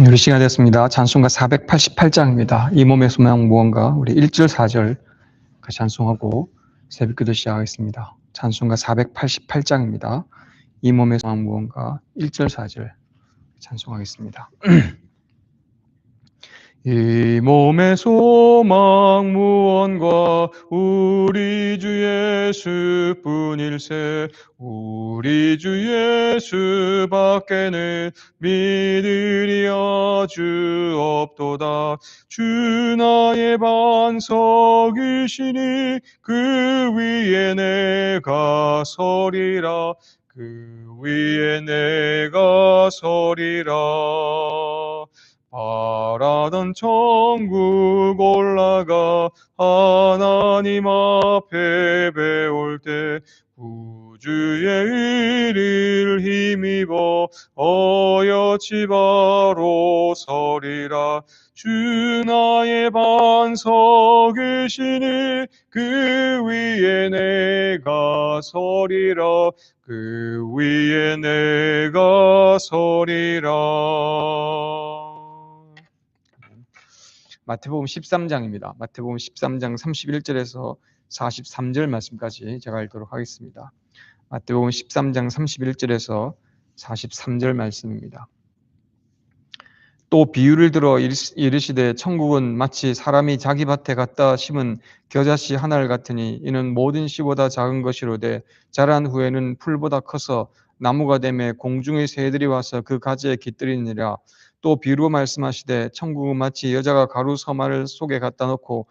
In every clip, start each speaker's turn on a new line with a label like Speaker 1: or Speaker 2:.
Speaker 1: 우리 시간 됐습니다. 찬송가 488장입니다. 이 몸의 소망 무언가 우리 1절 4절 같이 찬송하고 새벽기도 시작하겠습니다. 찬송가 488장입니다. 이 몸의 소망 무언가 1절 4절 찬송하겠습니다. 이 몸의 소망 무언가 우리 주 예수뿐 일세 우리 주 예수 밖에는 믿으리 아주 없도다. 주 나의 반석이시니 그 위에 내가 서리라. 그 위에 내가 서리라 바라던 천국 올라가 하나님 앞에 배울 때 구주의 의를 힘입어 어여치 바로 서리라. 주 나의 반석이시니 그 위에 내가 서리라. 그 위에 내가 서리라 마태복음 13장입니다. 마태복음 13장 31절에서 43절 말씀까지 제가 읽도록 하겠습니다. 마태복음 13장 31절에서 43절 말씀입니다. 또 비유를 들어 이르시되 천국은 마치 사람이 자기 밭에 갖다 심은 겨자씨 하나를 같으니 이는 모든 씨보다 작은 것이로되 자란 후에는 풀보다 커서 나무가 되매 공중의 새들이 와서 그 가지에 깃들이니라 또 비유로 말씀하시되 천국은 마치 여자가 가루 서마를 속에 갖다 놓고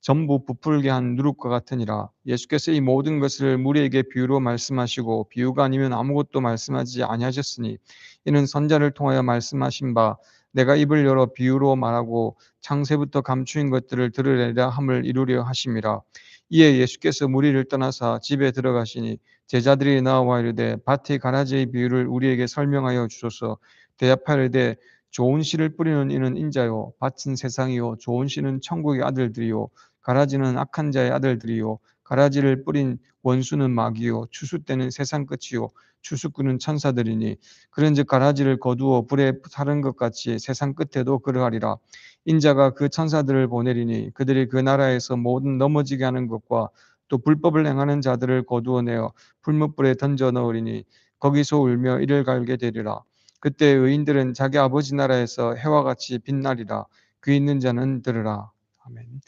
Speaker 1: 전부 부풀게 한 누룩과 같으니라. 예수께서 이 모든 것을 무리에게 비유로 말씀하시고 비유가 아니면 아무것도 말씀하지 아니하셨으니 이는 선자를 통하여 말씀하신 바 내가 입을 열어 비유로 말하고 창세부터 감추인 것들을 들으리라 함을 이루려 하심이라. 이에 예수께서 무리를 떠나사 집에 들어가시니 제자들이 나와 이르되 밭의 가라지의 비유를 우리에게 설명하여 주소서. 대답하려되 좋은 씨를 뿌리는 이는 인자요 밭은 세상이요 좋은 씨는 천국의 아들들이요 가라지는 악한 자의 아들들이요 가라지를 뿌린 원수는 마귀요 추수 때는 세상 끝이요 추수꾼은 천사들이니 그런즉 가라지를 거두어 불에 사른 것 같이 세상 끝에도 그러하리라. 인자가 그 천사들을 보내리니 그들이 그 나라에서 모든 넘어지게 하는 것과 또 불법을 행하는 자들을 거두어 내어 불못불에 던져 넣으리니 거기서 울며 이를 갈게 되리라 그때 의인들은 자기 아버지 나라에서 해와 같이 빛나리라. 그 있는 자는 들으라. 아멘.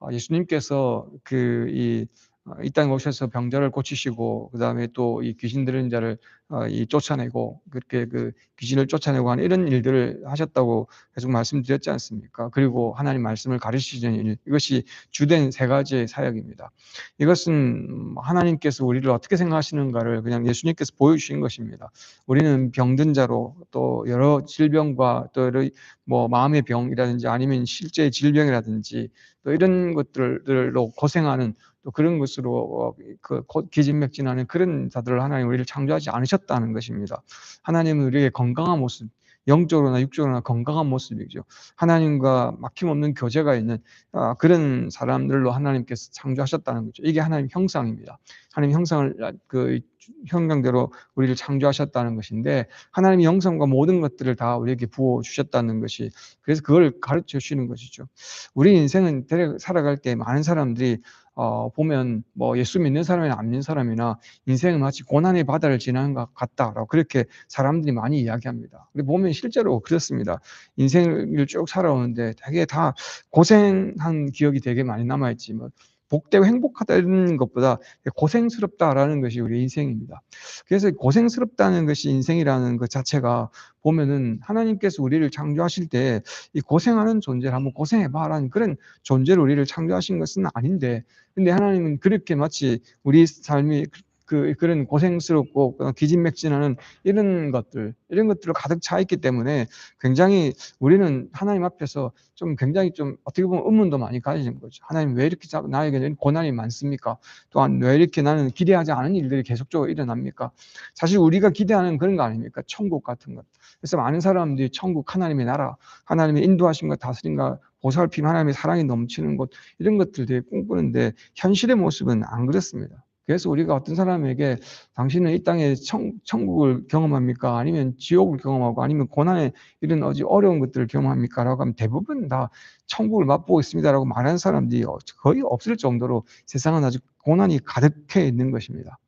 Speaker 1: 아, 예수님께서 그이 어, 이 땅에 오셔서 병자를 고치시고 그 다음에 또 이 귀신 들은 자를 어, 이 쫓아내고 그렇게 그 귀신을 쫓아내고 하는 이런 일들을 하셨다고 계속 말씀드렸지 않습니까? 그리고 하나님 말씀을 가르치시는 일 이것이 주된 세 가지의 사역입니다. 이것은 하나님께서 우리를 어떻게 생각하시는가를 그냥 예수님께서 보여주신 것입니다. 우리는 병든 자로 또 여러 질병과 또 여러 뭐 마음의 병이라든지 아니면 실제 질병이라든지 또 이런 것들로 고생하는 또 그런 것으로 어, 그 기진맥진하는 그런 자들을 하나님 우리를 창조하지 않으셨다는 것입니다. 하나님은 우리에게 건강한 모습, 영적으로나 육적으로나 건강한 모습이죠. 하나님과 막힘없는 교제가 있는 아, 그런 사람들로 하나님께서 창조하셨다는 거죠. 이게 하나님 형상입니다. 하나님 형상을 아, 그 형상대로 우리를 창조하셨다는 것인데 하나님의 형상과 모든 것들을 다 우리에게 부어 주셨다는 것이 그래서 그걸 가르쳐 주시는 것이죠. 우리 인생은 살아갈 때 많은 사람들이 어, 보면 뭐 예수 믿는 사람이나 안 믿는 사람이나 인생은 마치 고난의 바다를 지나는 것 같다라고 그렇게 사람들이 많이 이야기합니다. 근데 보면 실제로 그렇습니다. 인생을 쭉 살아오는데 되게 다 고생한 기억이 되게 많이 남아있지. 뭐 복되고 행복하다는 것보다 고생스럽다라는 것이 우리 인생입니다. 그래서 고생스럽다는 것이 인생이라는 것 자체가 보면은 하나님께서 우리를 창조하실 때 이 고생하는 존재를 한번 고생해봐라는 그런 존재를 우리를 창조하신 것은 아닌데 근데 하나님은 그렇게 마치 우리 삶이 그 그런 고생스럽고 기진맥진하는 이런 것들 이런 것들로 가득 차 있기 때문에 굉장히 우리는 하나님 앞에서 좀 굉장히 좀 어떻게 보면 의문도 많이 가지는 거죠. 하나님 왜 이렇게 나에게 고난이 많습니까? 또한 왜 이렇게 나는 기대하지 않은 일들이 계속적으로 일어납니까? 사실 우리가 기대하는 그런 거 아닙니까? 천국 같은 것. 그래서 많은 사람들이 천국 하나님의 나라, 하나님의 인도하신 것 다스린가 보살핌 하나님의 사랑이 넘치는 곳 이런 것들 되게 꿈꾸는데 현실의 모습은 안 그렇습니다. 그래서 우리가 어떤 사람에게 당신은 이 땅에 청, 천국을 경험합니까? 아니면 지옥을 경험하고 아니면 고난의 이런 어지 어려운 것들을 경험합니까? 라고 하면 대부분 다 천국을 맛보고 있습니다 라고 말하는 사람들이 거의 없을 정도로 세상은 아주 고난이 가득해 있는 것입니다.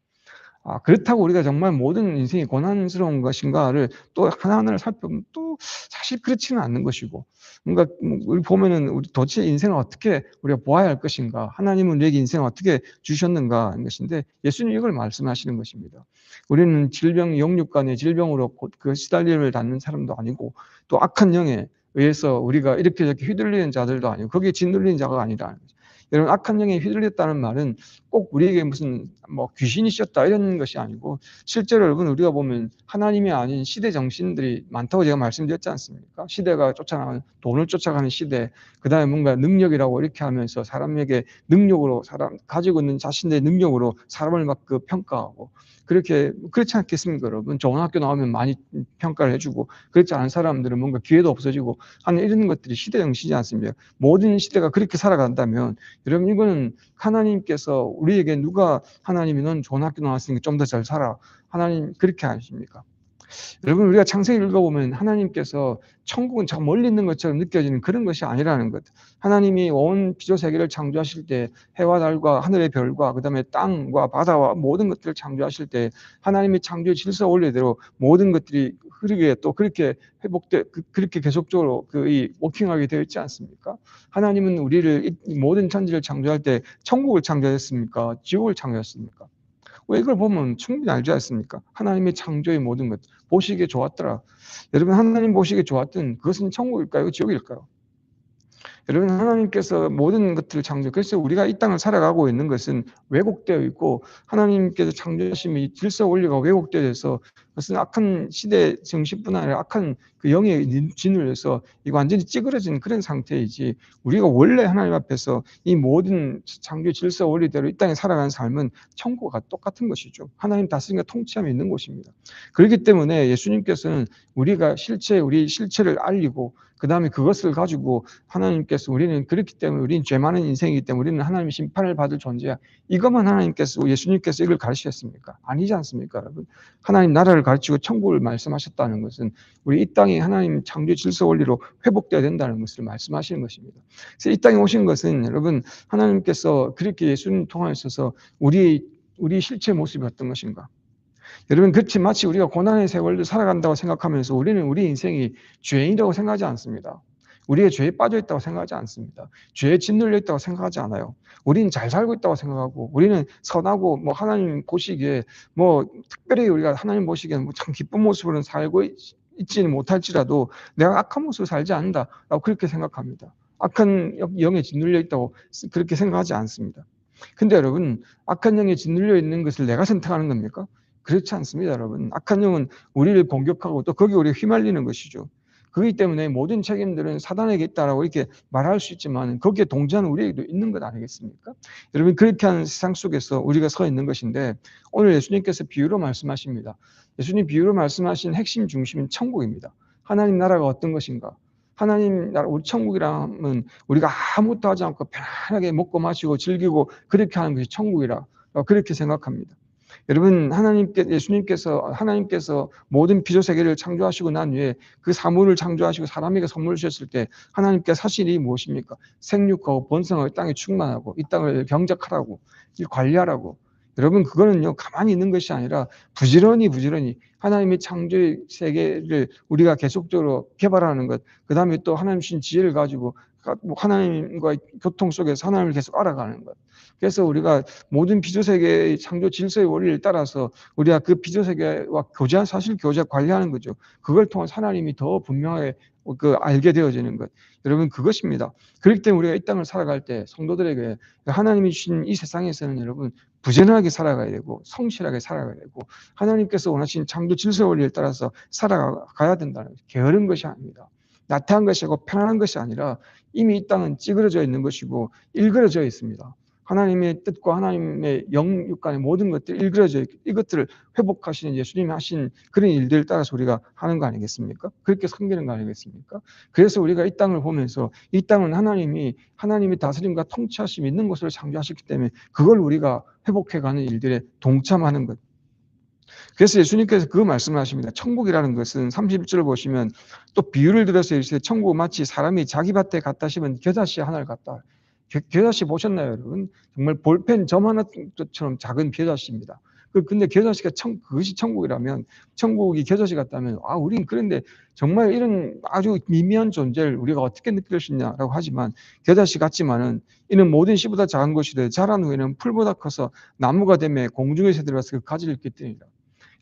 Speaker 1: 아, 그렇다고 우리가 정말 모든 인생이 고난스러운 것인가를 또 하나하나를 살펴보면 또 사실 그렇지는 않는 것이고, 뭔가 뭐 우리 보면은 우리 도대체 인생을 어떻게 우리가 보아야 할 것인가, 하나님은 우리에게 인생을 어떻게 주셨는가 하는 것인데 예수님 이걸 말씀하시는 것입니다. 우리는 질병, 영육간의 질병으로 그 시달림을 받는 사람도 아니고 또 악한 영에 의해서 우리가 이렇게 저렇게 휘둘리는 자들도 아니고 거기에 짓눌리는 자가 아니라 여러분 악한 영에 휘둘렸다는 말은 꼭 우리에게 무슨 뭐 귀신이 씌었다 이런 것이 아니고 실제로 여러분 우리가 보면 하나님이 아닌 시대 정신들이 많다고 제가 말씀드렸지 않습니까? 시대가 쫓아나가는 돈을 쫓아가는 시대, 그 다음에 뭔가 능력이라고 이렇게 하면서 사람에게 능력으로 사람 가지고 있는 자신의 능력으로 사람을 막 그 평가하고 그렇게 그렇지 않겠습니까, 여러분? 좋은 학교 나오면 많이 평가를 해주고 그렇지 않은 사람들은 뭔가 기회도 없어지고 하는 이런 것들이 시대 정신이지 않습니까? 모든 시대가 그렇게 살아간다면 여러분 이거는 하나님께서 우리에게 누가 하나님이 넌 좋은 학교 나왔으니까 좀 더 잘 살아 하나님 그렇게 하십니까? 여러분 우리가 창세기 읽어보면 하나님께서 천국은 저 멀리 있는 것처럼 느껴지는 그런 것이 아니라는 것. 하나님이 온 피조 세계를 창조하실 때 해와 달과 하늘의 별과 그 다음에 땅과 바다와 모든 것들을 창조하실 때 하나님이 창조의 질서 원리대로 모든 것들이 흐르게 또 그렇게 회복돼 그, 그렇게 계속적으로 그 이 워킹하게 되어 있지 않습니까? 하나님은 우리를 모든 천지를 창조할 때 천국을 창조했습니까? 지옥을 창조했습니까? 왜 이걸 보면 충분히 알지 않습니까? 하나님의 창조의 모든 것 보시기에 좋았더라. 여러분 하나님 보시기에 좋았던 그것은 천국일까요? 지옥일까요? 여러분 하나님께서 모든 것들을 창조 그래서 우리가 이 땅을 살아가고 있는 것은 왜곡되어 있고 하나님께서 창조하심이 질서 원리가 왜곡되어서 그것은 악한 시대 정신뿐 아니라 악한 그 영의 진을 해서 이거 완전히 찌그러진 그런 상태이지 우리가 원래 하나님 앞에서 이 모든 창조 질서 원리대로 이 땅에 살아가는 삶은 천국과 똑같은 것이죠. 하나님 다스림과 통치함이 있는 곳입니다. 그렇기 때문에 예수님께서는 우리가 실체 우리 실체를 알리고 그 다음에 그것을 가지고 하나님께서 우리는 그렇기 때문에 우리는 죄 많은 인생이기 때문에 우리는 하나님의 심판을 받을 존재야. 이것만 하나님께서 예수님께서 이걸 가르치셨습니까? 아니지 않습니까, 여러분? 하나님 나라를 가르치고 천국을 말씀하셨다는 것은 우리 이 땅이 하나님 창조 질서 원리로 회복되어야 된다는 것을 말씀하시는 것입니다. 그래서 이 땅에 오신 것은 여러분 하나님께서 그렇게 예수님 통하셔서 우리 우리 실체 모습이 어떤 것인가? 여러분 그렇지 마치 우리가 고난의 세월을 살아간다고 생각하면서 우리는 우리 인생이 죄인이라고 생각하지 않습니다. 우리의 죄에 빠져 있다고 생각하지 않습니다. 죄에 짓눌려 있다고 생각하지 않아요. 우리는 잘 살고 있다고 생각하고 우리는 선하고 뭐 하나님 보시기에 뭐 특별히 우리가 하나님 보시기에는 뭐참 기쁜 모습으로 살고 있지는 못할지라도 내가 악한 모습으로 살지 않는다라고 그렇게 생각합니다. 악한 영에 짓눌려 있다고 그렇게 생각하지 않습니다. 근데 여러분 악한 영에 짓눌려 있는 것을 내가 선택하는 겁니까? 그렇지 않습니다, 여러분. 악한 영은 우리를 공격하고 또 거기에 우리 휘말리는 것이죠. 그렇기 때문에 모든 책임들은 사단에게 있다라고 이렇게 말할 수 있지만 거기에 동조하는 우리에게도 있는 것 아니겠습니까? 여러분 그렇게 하는 세상 속에서 우리가 서 있는 것인데 오늘 예수님께서 비유로 말씀하십니다. 예수님 비유로 말씀하신 핵심 중심은 천국입니다. 하나님 나라가 어떤 것인가? 하나님 나라 우리 천국이라면 우리가 아무것도 하지 않고 편안하게 먹고 마시고 즐기고 그렇게 하는 것이 천국이라 그렇게 생각합니다. 여러분 하나님께 예수님께서 하나님께서 모든 피조 세계를 창조하시고 난 후에 그 사물을 창조하시고 사람에게 선물 주셨을 때 하나님께 사실이 무엇입니까? 생육하고 번성하고 땅에 충만하고 이 땅을 경작하라고 관리하라고 여러분 그거는요 가만히 있는 것이 아니라 부지런히 부지런히 하나님의 창조의 세계를 우리가 계속적으로 개발하는 것, 그 다음에 또 하나님 주신 지혜를 가지고 뭐 하나님과 교통 속에서 하나님을 계속 알아가는 것. 그래서 우리가 모든 비조세계의 창조 질서의 원리를 따라서 우리가 그 비조세계와 교제한 사실 교제 관리하는 거죠. 그걸 통해 하나님이 더 분명하게 그 알게 되어지는 것. 여러분 그것입니다. 그렇기 때문에 우리가 이 땅을 살아갈 때 성도들에게 하나님이 주신 이 세상에서는 여러분 부지런하게 살아가야 되고 성실하게 살아가야 되고 하나님께서 원하신 창조 질서 원리를 따라서 살아가야 된다는 게으른 것이 아닙니다. 나태한 것이고 편안한 것이 아니라 이미 이 땅은 찌그러져 있는 것이고 일그러져 있습니다. 하나님의 뜻과 하나님의 영육 간의 모든 것들 일그러져 있- 이것들을 회복하시는 예수님이 하신 그런 일들을 따라서 우리가 하는 거 아니겠습니까? 그렇게 섬기는 거 아니겠습니까? 그래서 우리가 이 땅을 보면서 이 땅은 하나님이 하나님의 다스림과 통치하심이 있는 곳으로 창조하셨기 때문에 그걸 우리가 회복해가는 일들에 동참하는 것. 그래서 예수님께서 그 말씀을 하십니다. 천국이라는 것은 31절을 보시면 또 비유를 들어서 이르시되 천국은 마치 사람이 자기 밭에 갖다 심은 겨자씨 하나를 갖다 겨- 겨자씨 보셨나요, 여러분? 정말 볼펜 점 하나처럼 작은 겨자씨입니다. 그 근데 겨자씨가 천 그것이 천국이라면 천국이 겨자씨 같다면 아 우린 그런데 정말 이런 아주 미미한 존재를 우리가 어떻게 느낄 수 있냐라고 하지만 겨자씨 같지만은 이는 모든 씨보다 작은 것이되 자란 후에는 풀보다 커서 나무가 되며 공중의 새들이 와서 그 가지를 깃듭니다.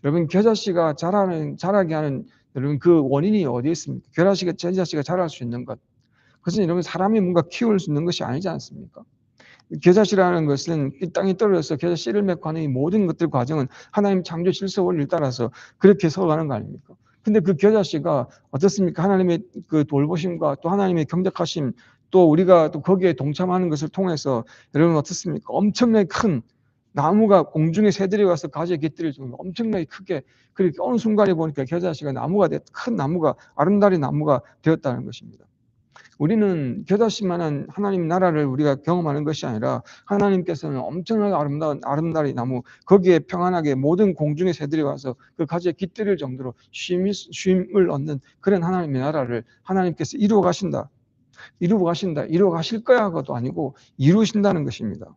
Speaker 1: 여러분 겨자씨가 자라는 자라게 하는 여러분 그 원인이 어디에 있습니까? 겨자씨가 겨자씨가 자랄 수 있는 것. 그것은 여러분 사람이 뭔가 키울 수 있는 것이 아니지 않습니까? 겨자씨라는 것은 이 땅에 떨어져서 겨자 씨를 맺고 하는 이 모든 것들 과정은 하나님 창조 질서 원리를 따라서 그렇게 서가는 거 아닙니까? 근데 그 겨자씨가 어떻습니까? 하나님의 그 돌보심과 또 하나님의 경작하심 또 우리가 또 거기에 동참하는 것을 통해서 여러분 어떻습니까? 엄청나게 큰 나무가 공중에 새들이 와서 가지에 깃들일 정도로 엄청나게 크게 그렇게 어느 순간에 보니까 겨자씨가 나무가 됐, 큰 나무가 아름다리 나무가 되었다는 것입니다. 우리는 겨자씨만한 하나님 나라를 우리가 경험하는 것이 아니라 하나님께서는 엄청나게 아름다운 아름다리 나무 거기에 평안하게 모든 공중의 새들이 와서 그 가지에 깃들일 정도로 쉼이, 쉼을 얻는 그런 하나님의 나라를 하나님께서 이루어 가신다. 이루어 가신다. 이루어 가실 거야가도 아니고 이루신다는 것입니다.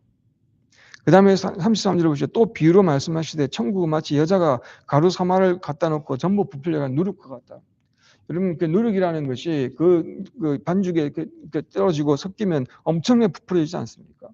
Speaker 1: 그 다음에 33절을 보시죠. 또 비유로 말씀하시되 천국은 마치 여자가 가루 사마를 갖다 놓고 전부 부풀려간 누룩과 같다. 여러분 그 누룩이라는 것이 그, 그 반죽에 그, 그 떨어지고 섞이면 엄청나게 부풀어지지 않습니까?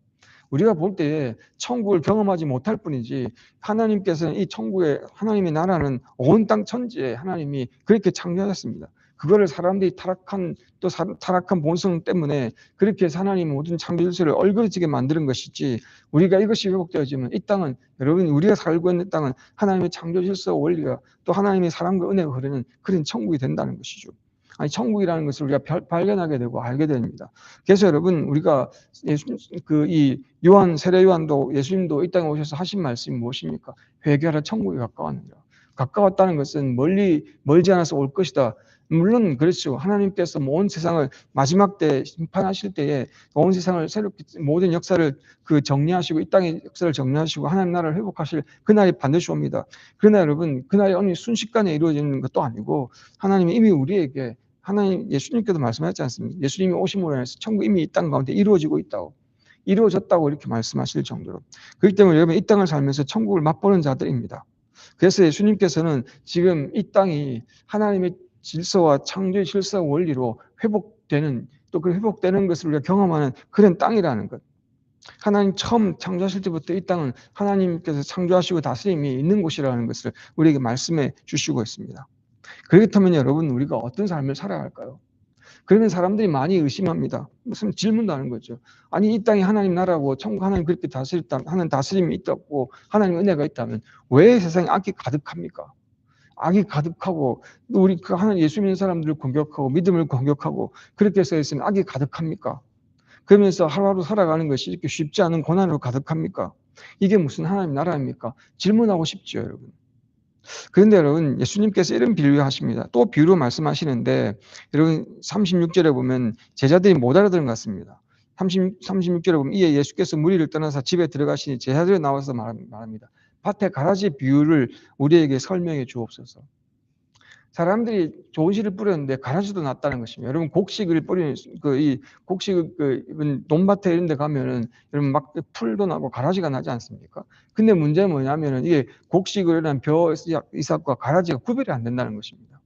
Speaker 1: 우리가 볼때 천국을 경험하지 못할 뿐이지 하나님께서는 이 천국의 하나님의 나라는 온 땅 천지에 하나님이 그렇게 창조하셨습니다. 그거를 사람들이 타락한 또 사, 타락한 본성 때문에 그렇게 해서 하나님 모든 창조 질서를 얼그러지게 만드는 것이지 우리가 이것이 회복되어지면 이 땅은 여러분 우리가 살고 있는 땅은 하나님의 창조 질서 원리가 또 하나님의 사랑과 은혜가 흐르는 그런 천국이 된다는 것이죠. 아니 천국이라는 것을 우리가 발, 발견하게 되고 알게 됩니다. 그래서 여러분 우리가 예수 그이 요한 세례 요한도 예수님도 이 땅에 오셔서 하신 말씀이 무엇입니까? 회개하라 천국이 가까웠느니라. 가까웠다는 것은 멀리 멀지 않아서 올 것이다. 물론 그렇죠. 하나님께서 온 세상을 마지막 때 심판하실 때에 온 세상을 새롭게 모든 역사를 그 정리하시고 이 땅의 역사를 정리하시고 하나님 나라를 회복하실 그날이 반드시 옵니다. 그러나 여러분 그날이 어느 순식간에 이루어지는 것도 아니고 하나님이 이미 우리에게 하나님 예수님께도 말씀하셨지 않습니까? 예수님이 오심으로 인해서 천국 이미 이 땅 가운데 이루어지고 있다고 이루어졌다고 이렇게 말씀하실 정도로 그렇기 때문에 여러분 이 땅을 살면서 천국을 맛보는 자들입니다. 그래서 예수님께서는 지금 이 땅이 하나님의 질서와 창조의 질서 원리로 회복되는 또 그 회복되는 것을 우리가 경험하는 그런 땅이라는 것. 하나님 처음 창조하실 때부터 이 땅은 하나님께서 창조하시고 다스림이 있는 곳이라는 것을 우리에게 말씀해 주시고 있습니다. 그렇다면 여러분 우리가 어떤 삶을 살아갈까요? 그러면 사람들이 많이 의심합니다. 무슨 질문도 하는 거죠. 아니 이 땅이 하나님 나라고 천국 하나님 그렇게 다스렸다 하는 다스림이 있다고 하나님 은혜가 있다면 왜 세상에 악이 가득합니까? 악이 가득하고 우리 그 하나님 예수 믿는 사람들을 공격하고 믿음을 공격하고 그렇게 해서 있으면 악이 가득합니까? 그러면서 하루하루 살아가는 것이 이렇게 쉽지 않은 고난으로 가득합니까? 이게 무슨 하나님 나라입니까? 질문하고 싶죠, 여러분. 그런데 여러분, 예수님께서 이런 비유를 하십니다. 또 비유로 말씀하시는데, 여러분, 36절에 보면 제자들이 못 알아들은 것 같습니다. 30, 36절에 보면 이에 예수께서 무리를 떠나서 집에 들어가시니 제자들이 나와서 말합니다. 밭에 가라지 비유를 우리에게 설명해 주옵소서. 사람들이 좋은 씨를 뿌렸는데 가라지도 났다는 것입니다. 여러분 곡식을 뿌리는 그 이 곡식 그 논밭에 이런 데 가면은 여러분 막 풀도 나고 가라지가 나지 않습니까? 근데 문제는 뭐냐면은 이게 곡식을 한벼 이삭과 가라지가 구별이 안 된다는 것입니다.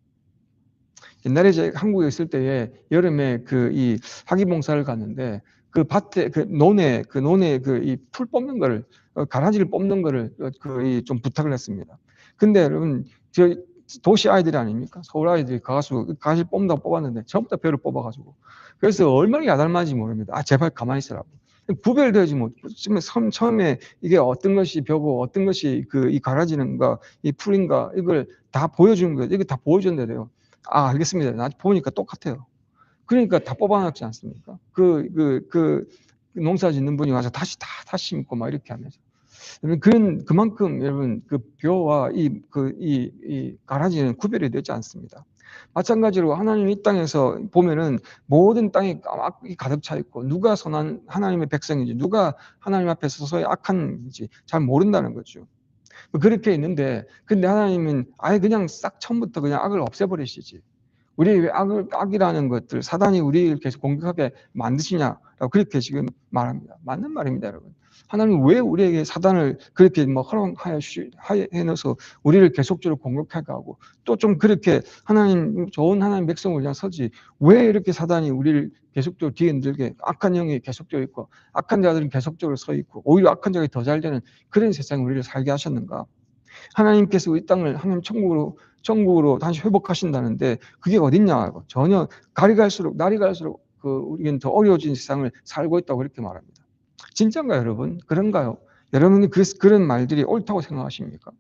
Speaker 1: 옛날에 제가 한국에 있을 때에 여름에 그 이 학위봉사를 갔는데 그 밭에 그 논에 그 논에 그 이 풀 뽑는 거를 어, 가라지를 뽑는 거를 그좀 부탁을 했습니다. 근데 여러분 저 도시 아이들이 아닙니까? 서울 아이들이 가가지고 가시 뽑는다고 뽑았는데 전부 다 벼를 뽑아가지고 그래서 얼마나 야단맞은지 모릅니다. 아 제발 가만히 있으라고. 구별되지 못. 지금 처음에 이게 어떤 것이 벼고 어떤 것이 그 이 가라지는가 이 풀인가 이걸 다 보여주는 거예요. 이게 다 보여준대요. 아 알겠습니다. 나 보니까 똑같아요. 그러니까 다 뽑아놨지 않습니까? 그 그 그 농사 짓는 분이 와서 다시 다 다시 심고 막 이렇게 하면서 여러분 그런 그만큼 여러분 그 벼와 이 그 이 이 가라지는 구별이 되지 않습니다. 마찬가지로 하나님 이 땅에서 보면은 모든 땅이 악이 가득 차 있고 누가 선한 하나님의 백성인지 누가 하나님 앞에 서서히 악한지 잘 모른다는 거죠. 그렇게 있는데 근데 하나님은 아예 그냥 싹 처음부터 그냥 악을 없애버리시지. 우리 왜 악을 악이라는 것들 사단이 우리를 계속 공격하게 만드시냐라고 그렇게 지금 말합니다. 맞는 말입니다, 여러분. 하나님 왜 우리에게 사단을 그렇게 뭐 허락하여 해놓서 우리를 계속적으로 공격하게 하고 또 좀 그렇게 하나님 좋은 하나님 백성을 위한 서지 왜 이렇게 사단이 우리를 계속적으로 뒤흔들게 악한 영이 계속적으로 있고 악한 자들은 계속적으로 서 있고 오히려 악한 자가 더 잘 되는 그런 세상에 우리를 살게 하셨는가? 하나님께서 이 땅을 하나님 천국으로 천국으로 다시 회복하신다는데 그게 어딨냐? 전혀 날이 갈수록 날이 갈수록 그 우리는 더 어려워진 세상을 살고 있다고 그렇게 말합니다. 진짜인가요, 여러분? 그런가요? 여러분이 그, 그런 말들이 옳다고 생각하십니까?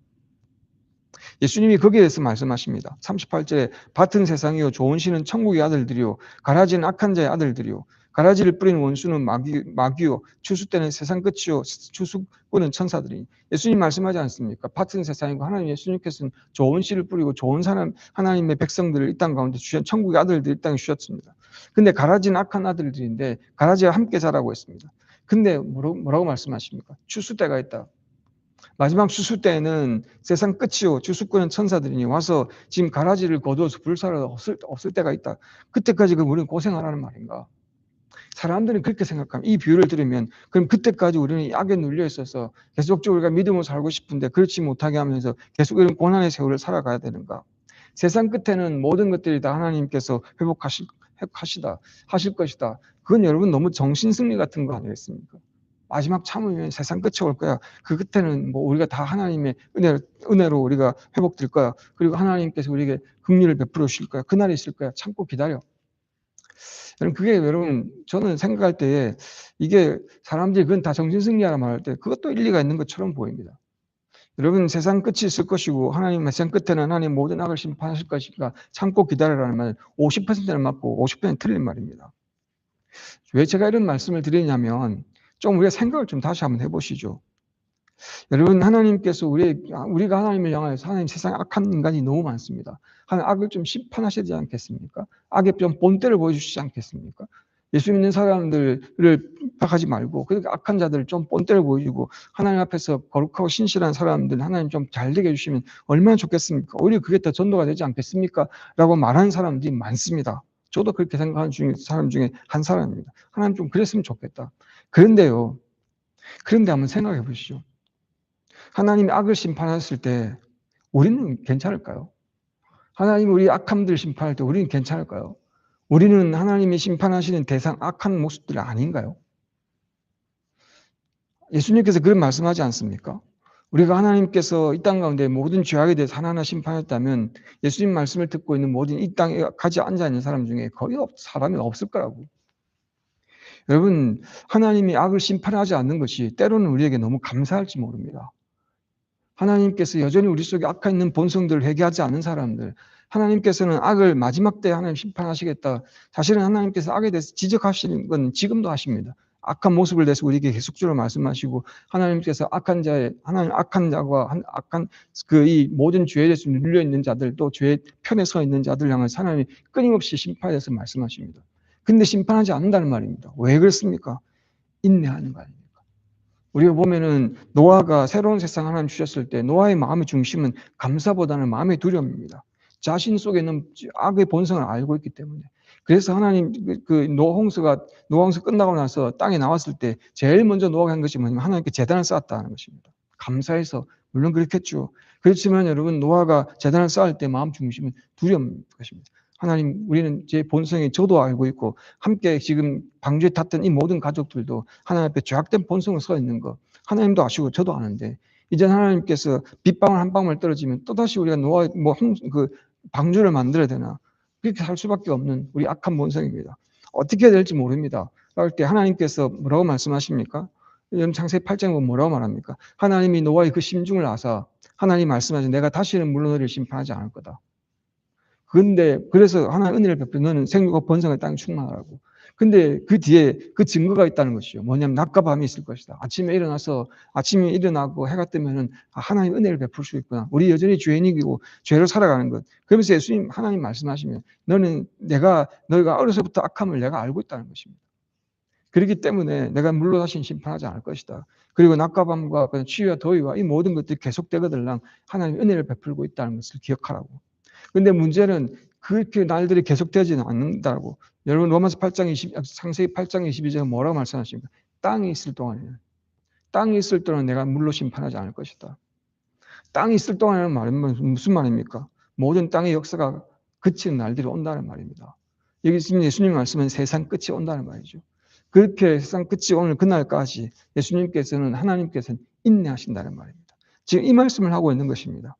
Speaker 1: 예수님이 거기에 대해서 말씀하십니다. 38절에 밭은 세상이요 좋은 시는 천국의 아들들이요 가라지는 악한 자의 아들들이요 가라지를 뿌리는 원수는 마귀, 마귀요 추수 때는 세상 끝이요 추수꾼은 천사들이 예수님 말씀하지 않습니까? 밭은 세상이고 하나님 예수님께서는 좋은 씨를 뿌리고 좋은 사람 하나님의 백성들을 이 땅 가운데 주신 천국의 아들들 이 땅에 주셨습니다. 근데 가라지는 악한 아들들인데 가라지와 함께 자라고 했습니다. 근데 뭐라고, 뭐라고 말씀하십니까? 추수 때가 있다. 마지막 추수 때는 세상 끝이요. 추수꾼은 천사들이니 와서 지금 가라지를 거두어서 불사라도 없을, 없을 때가 있다. 그때까지 그 우리는 고생하라는 말인가? 사람들은 그렇게 생각하면 이 비유를 들으면 그럼 그때까지 우리는 악에 눌려 있어서 계속적으로 우리가 믿음을 살고 싶은데 그렇지 못하게 하면서 계속 이런 고난의 세월을 살아가야 되는가? 세상 끝에는 모든 것들이 다 하나님께서 회복하실 하시다 하실 것이다. 그건 여러분 너무 정신 승리 같은 거 아니겠습니까? 마지막 참으면 세상 끝이 올 거야. 그 끝에는 뭐 우리가 다 하나님의 은혜, 은혜로 우리가 회복될 거야. 그리고 하나님께서 우리에게 긍휼을 베풀어 주실 거야. 그날이 있을 거야. 참고 기다려. 여러분 그게 여러분 저는 생각할 때에 이게 사람들이 그건 다 정신승리하라 말할 때 그것도 일리가 있는 것처럼 보입니다. 여러분 세상 끝이 있을 것이고 하나님 세상 끝에는 하나님 모든 악을 심판하실 것이니까 참고 기다려라는 말 50%는 맞고 50%는 틀린 말입니다. 왜 제가 이런 말씀을 드리냐면 좀 우리가 생각을 좀 다시 한번 해보시죠. 여러분 하나님께서 우리 우리가 하나님을 향하여서 하나님 세상 악한 인간이 너무 많습니다. 하나님 악을 좀 심판하셔야 되지 않겠습니까? 악의 좀 본때를 보여주시지 않겠습니까? 예수 믿는 사람들을 핍박하지 말고 그 악한 자들을 좀 본때를 보여주고 하나님 앞에서 거룩하고 신실한 사람들 하나님 좀 잘 되게 해주시면 얼마나 좋겠습니까? 오히려 그게 더 전도가 되지 않겠습니까? 라고 말하는 사람들이 많습니다. 저도 그렇게 생각하는 중에, 사람 중에 한 사람입니다. 하나님 좀 그랬으면 좋겠다. 그런데요. 그런데 한번 생각해 보시죠. 하나님이 악을 심판하실 때 우리는 괜찮을까요? 하나님 우리 악함들 심판할 때 우리는 괜찮을까요? 우리는 하나님이 심판하시는 대상 악한 모습들 아닌가요? 예수님께서 그런 말씀하지 않습니까? 우리가 하나님께서 이 땅 가운데 모든 죄악에 대해서 하나하나 심판했다면 예수님 말씀을 듣고 있는 모든 이 땅에 가지 앉아 있는 사람 중에 거의 없, 사람이 없을 거라고. 여러분, 하나님이 악을 심판하지 않는 것이 때로는 우리에게 너무 감사할지 모릅니다. 하나님께서 여전히 우리 속에 악한 있는 본성들을 회개하지 않는 사람들, 하나님께서는 악을 마지막 때 하나님 심판하시겠다. 사실은 하나님께서 악에 대해서 지적하시는 건 지금도 하십니다. 악한 모습을 대해서 우리에게 계속적으로 말씀하시고 하나님께서 악한 자의 하나님 악한 자와 악한 그 이 모든 죄에 대해서 눌려 있는 자들 또 죄의 편에 서 있는 자들 향해 하나님이 끊임없이 심판에 대해서 말씀하십니다. 근데 심판하지 않는다는 말입니다. 왜 그렇습니까? 인내하는 거 아닙니까? 우리가 보면은 노아가 새로운 세상 하나님 주셨을 때 노아의 마음의 중심은 감사보다는 마음의 두려움입니다. 자신 속에 있는 악의 본성을 알고 있기 때문에 그래서 하나님 그, 그 노홍수가 노홍수 끝나고 나서 땅에 나왔을 때 제일 먼저 노아가 한 것이 뭐냐면 하나님께 재단을 쌓았다는 것입니다. 감사해서 물론 그렇겠죠. 그렇지만 여러분 노아가 재단을 쌓을 때 마음 중심은 두려움 것입니다. 하나님 우리는 제 본성에 저도 알고 있고 함께 지금 방주에 탔던 이 모든 가족들도 하나님 앞에 죄악된 본성을 서 있는 거 하나님도 아시고 저도 아는데 이제 하나님께서 빗방울 한 방울 떨어지면 또다시 우리가 노아 뭐그 방주를 만들어야 되나 그렇게 살 수밖에 없는 우리 악한 본성입니다. 어떻게 해야 될지 모릅니다. 그럴 때 하나님께서 뭐라고 말씀하십니까? 여러분 창세기 8장에 보면 뭐라고 말합니까? 하나님이 노아의 그 심중을 아사 하나님 말씀하신 내가 다시는 물론 너를 심판하지 않을 거다. 그런데 그래서 하나님 은혜를 베풀 너는 생육과 번성의 땅에 충만하라고. 근데 그 뒤에 그 증거가 있다는 것이죠. 뭐냐면 낮과 밤이 있을 것이다. 아침에 일어나서 아침에 일어나고 해가 뜨면은 아, 하나님 은혜를 베풀 수 있구나. 우리 여전히 죄인이고 죄로 살아가는 것. 그러면서 예수님 하나님 말씀하시면 너는 내가 너희가 어려서부터 악함을 내가 알고 있다는 것입니다. 그렇기 때문에 내가 물로 다시 심판하지 않을 것이다. 그리고 낮과 밤과 추위와 더위와 이 모든 것들이 계속되거들랑 하나님 은혜를 베풀고 있다는 것을 기억하라고. 근데 문제는 그렇게 날들이 계속되지는 않는다고. 여러분 로마서 8장 20, 상세히 8장 22절에 뭐라고 말씀하십니까? 땅이 있을 동안에는 땅이 있을 동안 내가 물로 심판하지 않을 것이다. 땅이 있을 동안에는 말은 무슨 말입니까? 모든 땅의 역사가 그치는 날들이 온다는 말입니다. 여기 지금 예수님 말씀은 세상 끝이 온다는 말이죠. 그렇게 세상 끝이 오늘 그날까지 예수님께서는 하나님께서는 인내하신다는 말입니다. 지금 이 말씀을 하고 있는 것입니다.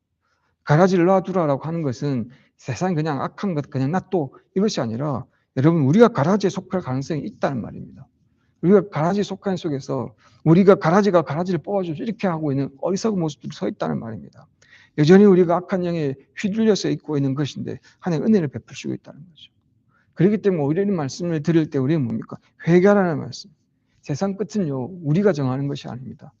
Speaker 1: 가라지를 놔두라라고 하는 것은 세상이 그냥 악한 것 그냥 놔둬 이것이 아니라 여러분 우리가 가라지에 속할 가능성이 있다는 말입니다. 우리가 가라지 속한 속에서 우리가 가라지가 가라지를 뽑아주죠 이렇게 하고 있는 어리석은 모습들이 서 있다는 말입니다. 여전히 우리가 악한 영에 휘둘려서 있고 있는 것인데 하나님 은혜를 베푸시고 있다는 거죠. 그렇기 때문에 오히려 이 말씀을 들을 때 우리는 뭡니까? 회개하라는 말씀. 세상 끝은요 우리가 정하는 것이 아닙니다.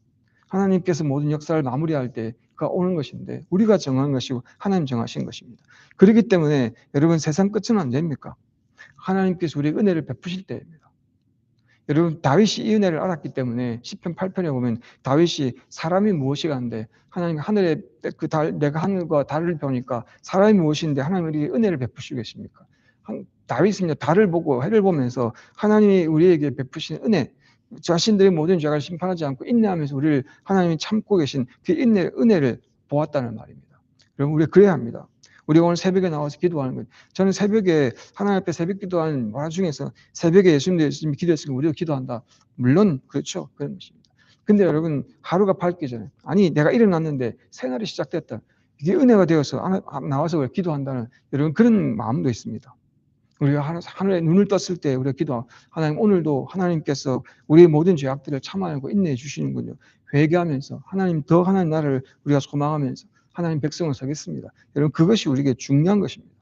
Speaker 1: 하나님께서 모든 역사를 마무리할 때 그가 오는 것인데 우리가 정한 것이고 하나님 정하신 것입니다. 그렇기 때문에 여러분 세상 끝은 언제입니까? 하나님께서 우리의 은혜를 베푸실 때입니다. 여러분 다윗이 이 은혜를 알았기 때문에 시편 8편에 보면 다윗이 사람이 무엇이간데 하나님 하늘에 그 달, 내가 하늘과 달을 보니까 사람이 무엇인데 하나님 우리에게 은혜를 베푸시겠습니까? 다윗은요 달을 보고 해를 보면서 하나님이 우리에게 베푸신 은혜 자신들의 모든 죄를 심판하지 않고 인내하면서 우리를 하나님이 참고 계신 그 인내 은혜를 보았다는 말입니다. 여러분 우리 그래야 합니다. 우리가 오늘 새벽에 나와서 기도하는 것. 저는 새벽에 하나님 앞에 새벽 기도하는 말 중에서 새벽에 예수님도 예수님이 기도했으니까 우리도 기도한다. 물론 그렇죠. 그런 것입니다. 근데 여러분 하루가 밝기 전에 아니 내가 일어났는데 새날이 시작됐다. 이게 은혜가 되어서 나와서 기도한다는 여러분 그런 마음도 있습니다. 우리가 하늘에 눈을 떴을 때 우리가 기도 하나님 오늘도 하나님께서 우리의 모든 죄악들을 참아내고 인내해 주시는군요. 회개하면서 하나님 더 하나님 나라를 우리가 소망하면서 하나님 백성을 서겠습니다. 여러분 그것이 우리에게 중요한 것입니다.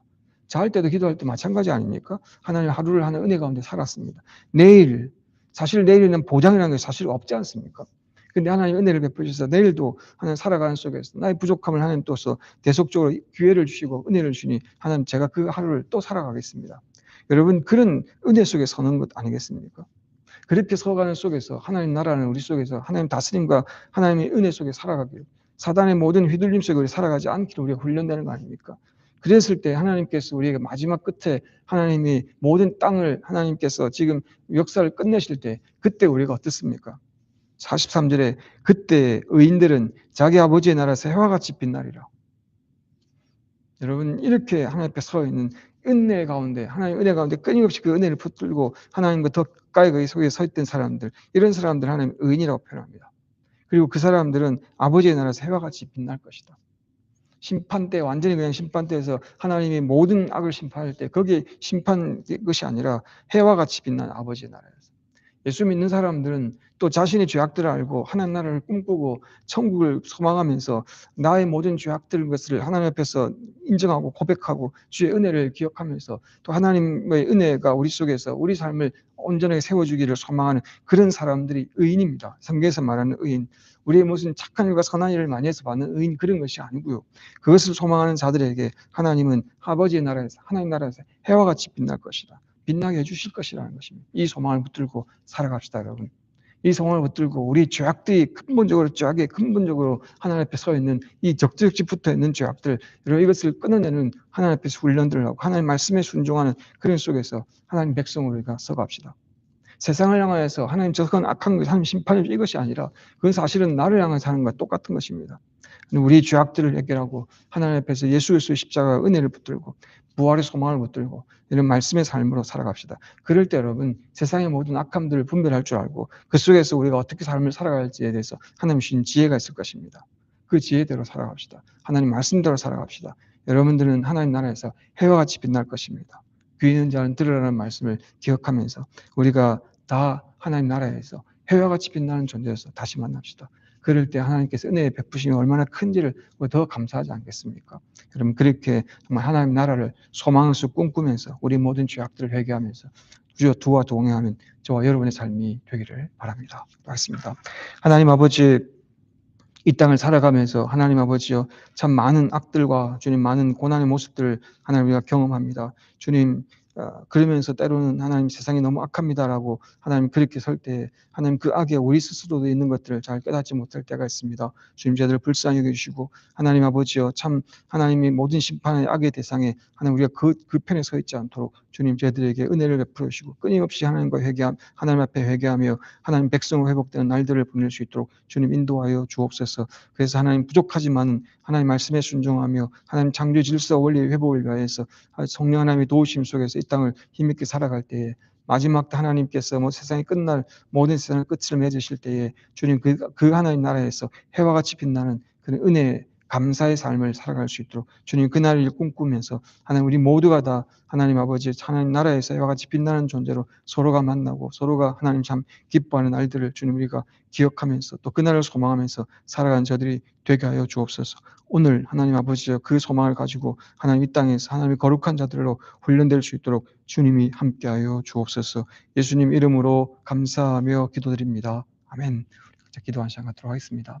Speaker 1: 잘 때도 기도할 때 마찬가지 아닙니까? 하나님 하루를 하는 은혜 가운데 살았습니다. 내일 사실 내일은 보장이라는 게 사실 없지 않습니까? 근데 하나님 은혜를 베푸셔서 내일도 하나님 살아가는 속에서 나의 부족함을 하나님 또서 계속적으로 기회를 주시고 은혜를 주니 하나님 제가 그 하루를 또 살아가겠습니다. 여러분 그런 은혜 속에 서는 것 아니겠습니까? 그렇게 서가는 속에서 하나님 나라는 우리 속에서 하나님 다스림과 하나님의 은혜 속에 살아가길 사단의 모든 휘둘림 속에 살아가지 않기를 우리가 훈련되는 거 아닙니까? 그랬을 때 하나님께서 우리에게 마지막 끝에 하나님이 모든 땅을 하나님께서 지금 역사를 끝내실 때 그때 우리가 어떻습니까? 43절에 그때 의인들은 자기 아버지의 나라에서 해와 같이 빛나리라. 여러분 이렇게 하나님 앞에 서 있는 은혜 가운데 하나님 은혜 가운데 끊임없이 그 은혜를 붙들고 하나님과 더 가까이 그 속에 서 있던 사람들 이런 사람들 하나님 의인이라고 표현합니다. 그리고 그 사람들은 아버지의 나라에서 해와 같이 빛날 것이다. 심판 때 완전히 그냥 심판 때에서 하나님이 모든 악을 심판할 때 거기에 심판 것이 아니라 해와 같이 빛난 아버지의 나라에서 예수 믿는 사람들은 또 자신의 죄악들을 알고 하나님 나라를 꿈꾸고 천국을 소망하면서 나의 모든 죄악들 것을 하나님 앞에서 인정하고 고백하고 주의 은혜를 기억하면서 또 하나님의 은혜가 우리 속에서 우리 삶을 온전하게 세워주기를 소망하는 그런 사람들이 의인입니다. 성경에서 말하는 의인. 우리의 무슨 착한 일과 선한 일을 많이 해서 받는 의인 그런 것이 아니고요. 그것을 소망하는 자들에게 하나님은 아버지의 나라에서 하나님 나라에서 해와 같이 빛날 것이다. 빛나게 해주실 것이라는 것입니다. 이 소망을 붙들고 살아갑시다, 여러분. 이 소망을 붙들고 우리 죄악들이 근본적으로 죄악에 근본적으로 하나님 앞에 서 있는 이 적적지 붙어 있는 죄악들 이것을 끊어내는 하나님 앞에서 훈련들을 하고 하나님 말씀에 순종하는 그런 속에서 하나님 백성으로 우리가 서갑시다. 세상을 향하여서 하나님 저건 악한 것, 하나님 심판이 이것이 아니라 그건 사실은 나를 향해서 하는 것과 똑같은 것입니다. 우리 죄악들을 해결하고 하나님 앞에서 예수 그리스도의 십자가 은혜를 붙들고 부활의 소망을 붙들고 이런 말씀의 삶으로 살아갑시다. 그럴 때 여러분 세상의 모든 악함들을 분별할 줄 알고 그 속에서 우리가 어떻게 삶을 살아갈지에 대해서 하나님 주신 지혜가 있을 것입니다. 그 지혜대로 살아갑시다. 하나님 말씀대로 살아갑시다. 여러분들은 하나님 나라에서 해와 같이 빛날 것입니다. 귀 있는 자는 들으라는 말씀을 기억하면서 우리가 다 하나님 나라에서 해와 같이 빛나는 존재에서 다시 만납시다. 그럴 때 하나님께서 은혜의 베푸심이 얼마나 큰지를 더 감사하지 않겠습니까? 그러면 그렇게 정말 하나님 나라를 소망수 꿈꾸면서 우리 모든 죄악들을 회개하면서 주여 두와 동행하는 저와 여러분의 삶이 되기를 바랍니다. 맞습니다. 하나님 아버지 이 땅을 살아가면서 하나님 아버지여 참 많은 악들과 주님 많은 고난의 모습들을 하나님 우리가 경험합니다. 주님 어, 그러면서 때로는 하나님 세상이 너무 악합니다라고 하나님 그렇게 설 때 하나님 그 악에 우리 스스로도 있는 것들을 잘 깨닫지 못할 때가 있습니다. 주님 저들을 불쌍히 여겨주시고 하나님 아버지여 참 하나님이 모든 심판의 악의 대상에 하나님 우리가 그, 그 편에 서 있지 않도록 주님 저희들에게 은혜를 베풀어 주시고 끊임없이 하나님과 회개함 하나님 앞에 회개하며 하나님 백성으로 회복되는 날들을 보낼 수 있도록 주님 인도하여 주옵소서. 그래서 하나님 부족하지만 하나님 말씀에 순종하며 하나님 창조 질서 원리 회복을 위하여서 성령 하나님의 도우심 속에서 이 땅을 힘있게 살아갈 때에 마지막 때 하나님께서 뭐 세상이 끝날 모든 세상을 끝을 맺으실 때에 주님 그, 그 하나님 나라에서 해와 같이 빛나는 그런 은혜 감사의 삶을 살아갈 수 있도록 주님 그날을 꿈꾸면서 하나님 우리 모두가 다 하나님 아버지 하나님 나라에서 해와 같이 빛나는 존재로 서로가 만나고 서로가 하나님 참 기뻐하는 날들을 주님 우리가 기억하면서 또 그날을 소망하면서 살아가는 저들이 되게 하여 주옵소서. 오늘 하나님 아버지여 그 소망을 가지고 하나님 이 땅에서 하나님의 거룩한 자들로 훈련될 수 있도록 주님이 함께하여 주옵소서. 예수님 이름으로 감사하며 기도드립니다. 아멘. 자, 기도한 시간 갖도록 하겠습니다.